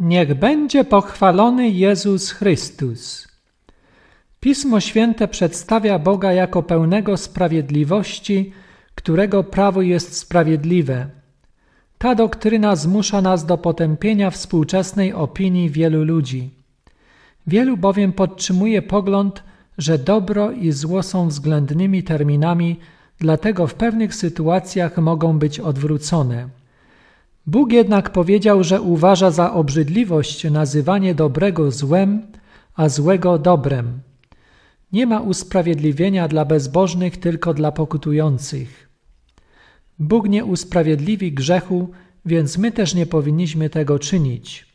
Niech będzie pochwalony Jezus Chrystus. Pismo Święte przedstawia Boga jako pełnego sprawiedliwości, którego prawo jest sprawiedliwe. Ta doktryna zmusza nas do potępienia współczesnej opinii wielu ludzi. Wielu bowiem podtrzymuje pogląd, że dobro i zło są względnymi terminami, dlatego w pewnych sytuacjach mogą być odwrócone. Bóg jednak powiedział, że uważa za obrzydliwość nazywanie dobrego złem, a złego dobrem. Nie ma usprawiedliwienia dla bezbożnych, tylko dla pokutujących. Bóg nie usprawiedliwi grzechu, więc my też nie powinniśmy tego czynić.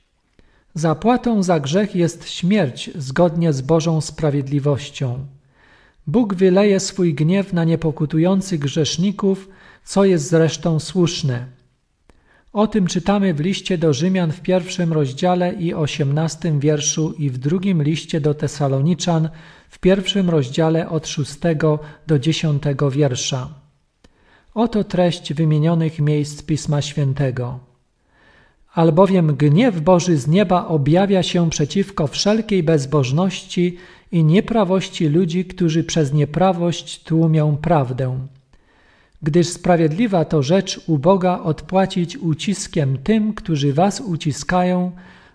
Zapłatą za grzech jest śmierć zgodnie z Bożą sprawiedliwością. Bóg wyleje swój gniew na niepokutujących grzeszników, co jest zresztą słuszne. O tym czytamy w liście do Rzymian w pierwszym rozdziale i osiemnastym wierszu i w drugim liście do Tesaloniczan w pierwszym rozdziale od szóstego do dziesiątego wiersza. Oto treść wymienionych miejsc Pisma Świętego. Albowiem gniew Boży z nieba objawia się przeciwko wszelkiej bezbożności i nieprawości ludzi, którzy przez nieprawość tłumią prawdę. Gdyż sprawiedliwa to rzecz u Boga odpłacić uciskiem tym, którzy was uciskają,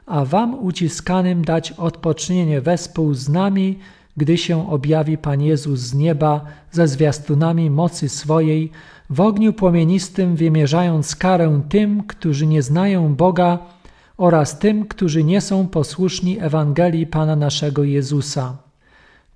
a wam uciskanym dać odpocznienie wespół z nami, gdy się objawi Pan Jezus z nieba ze zwiastunami mocy swojej, w ogniu płomienistym wymierzając karę tym, którzy nie znają Boga oraz tym, którzy nie są posłuszni Ewangelii Pana naszego Jezusa.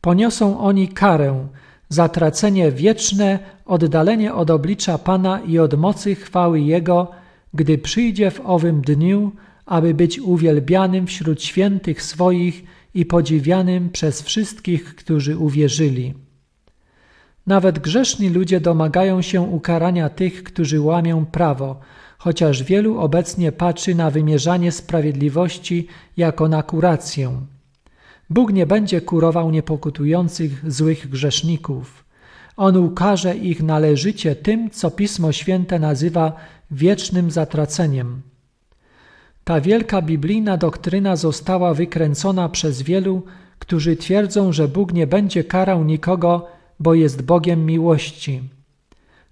Poniosą oni karę, zatracenie wieczne, oddalenie od oblicza Pana i od mocy chwały Jego, gdy przyjdzie w owym dniu, aby być uwielbianym wśród świętych swoich i podziwianym przez wszystkich, którzy uwierzyli. Nawet grzeszni ludzie domagają się ukarania tych, którzy łamią prawo, chociaż wielu obecnie patrzy na wymierzanie sprawiedliwości jako na kurację. Bóg nie będzie kurował niepokutujących złych grzeszników. On ukaże ich należycie tym, co Pismo Święte nazywa wiecznym zatraceniem. Ta wielka biblijna doktryna została wykręcona przez wielu, którzy twierdzą, że Bóg nie będzie karał nikogo, bo jest Bogiem miłości.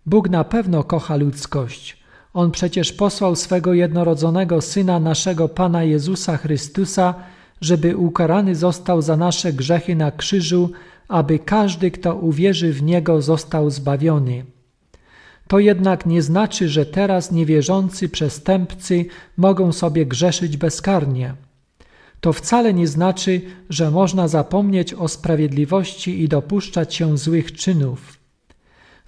Bóg na pewno kocha ludzkość. On przecież posłał swego jednorodzonego Syna, naszego Pana Jezusa Chrystusa, żeby ukarany został za nasze grzechy na krzyżu, aby każdy, kto uwierzy w Niego, został zbawiony. To jednak nie znaczy, że teraz niewierzący przestępcy mogą sobie grzeszyć bezkarnie. To wcale nie znaczy, że można zapomnieć o sprawiedliwości i dopuszczać się złych czynów.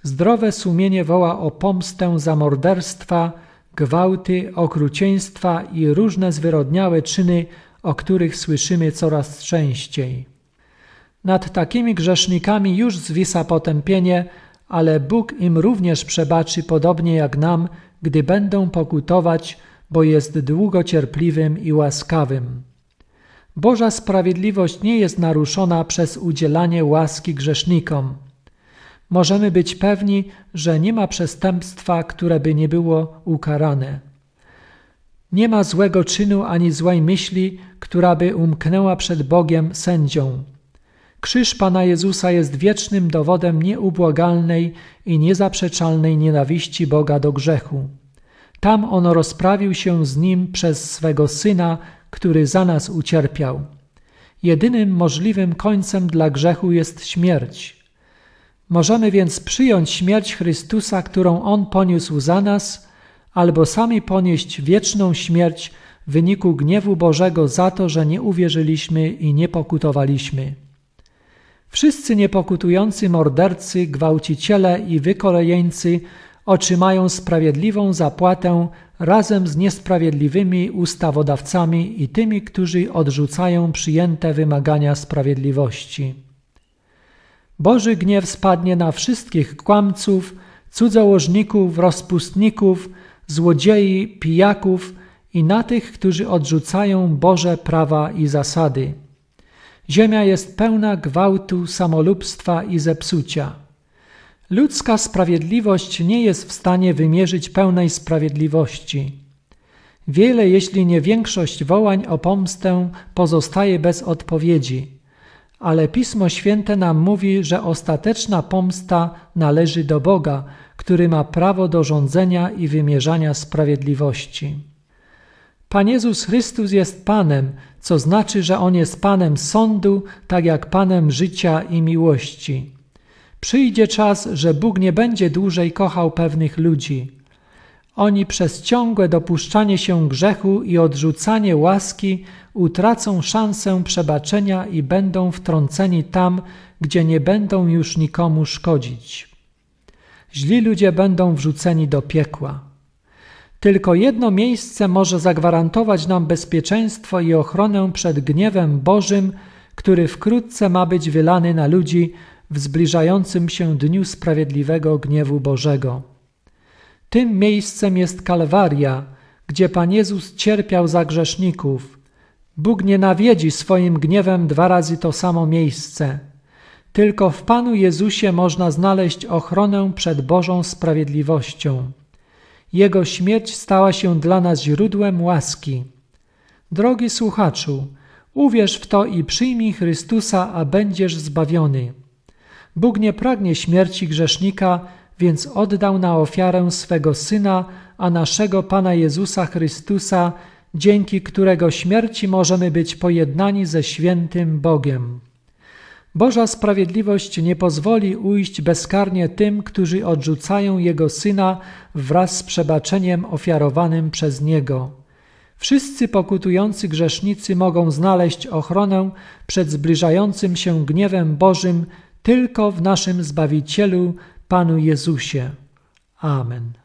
Zdrowe sumienie woła o pomstę za morderstwa, gwałty, okrucieństwa i różne zwyrodniałe czyny, o których słyszymy coraz częściej. Nad takimi grzesznikami już zwisa potępienie, ale Bóg im również przebaczy podobnie jak nam, gdy będą pokutować, bo jest długocierpliwym i łaskawym. Boża sprawiedliwość nie jest naruszona przez udzielanie łaski grzesznikom. Możemy być pewni, że nie ma przestępstwa, które by nie było ukarane. Nie ma złego czynu ani złej myśli, która by umknęła przed Bogiem sędzią. Krzyż Pana Jezusa jest wiecznym dowodem nieubłagalnej i niezaprzeczalnej nienawiści Boga do grzechu. Tam On rozprawił się z Nim przez swego Syna, który za nas ucierpiał. Jedynym możliwym końcem dla grzechu jest śmierć. Możemy więc przyjąć śmierć Chrystusa, którą On poniósł za nas, albo sami ponieść wieczną śmierć w wyniku gniewu Bożego za to, że nie uwierzyliśmy i nie pokutowaliśmy. Wszyscy niepokutujący mordercy, gwałciciele i wykolejeńcy otrzymają sprawiedliwą zapłatę razem z niesprawiedliwymi ustawodawcami i tymi, którzy odrzucają przyjęte wymagania sprawiedliwości. Boży gniew spadnie na wszystkich kłamców, cudzołożników, rozpustników, złodziei, pijaków i na tych, którzy odrzucają Boże prawa i zasady. Ziemia jest pełna gwałtu, samolubstwa i zepsucia. Ludzka sprawiedliwość nie jest w stanie wymierzyć pełnej sprawiedliwości. Wiele, jeśli nie większość wołań o pomstę pozostaje bez odpowiedzi, ale Pismo Święte nam mówi, że ostateczna pomsta należy do Boga, który ma prawo do rządzenia i wymierzania sprawiedliwości. Pan Jezus Chrystus jest Panem, co znaczy, że On jest Panem sądu, tak jak Panem życia i miłości. Przyjdzie czas, że Bóg nie będzie dłużej kochał pewnych ludzi. Oni przez ciągłe dopuszczanie się grzechu i odrzucanie łaski utracą szansę przebaczenia i będą wtrąceni tam, gdzie nie będą już nikomu szkodzić. Źli ludzie będą wrzuceni do piekła. Tylko jedno miejsce może zagwarantować nam bezpieczeństwo i ochronę przed gniewem Bożym, który wkrótce ma być wylany na ludzi w zbliżającym się dniu sprawiedliwego gniewu Bożego. Tym miejscem jest Kalwaria, gdzie Pan Jezus cierpiał za grzeszników. Bóg nie nawiedzi swoim gniewem dwa razy to samo miejsce. Tylko w Panu Jezusie można znaleźć ochronę przed Bożą sprawiedliwością. Jego śmierć stała się dla nas źródłem łaski. Drogi słuchaczu, uwierz w to i przyjmij Chrystusa, a będziesz zbawiony. Bóg nie pragnie śmierci grzesznika, więc oddał na ofiarę swego Syna, a naszego Pana Jezusa Chrystusa, dzięki którego śmierci możemy być pojednani ze świętym Bogiem. Boża sprawiedliwość nie pozwoli ujść bezkarnie tym, którzy odrzucają Jego Syna wraz z przebaczeniem ofiarowanym przez Niego. Wszyscy pokutujący grzesznicy mogą znaleźć ochronę przed zbliżającym się gniewem Bożym tylko w naszym Zbawicielu, Panu Jezusie. Amen.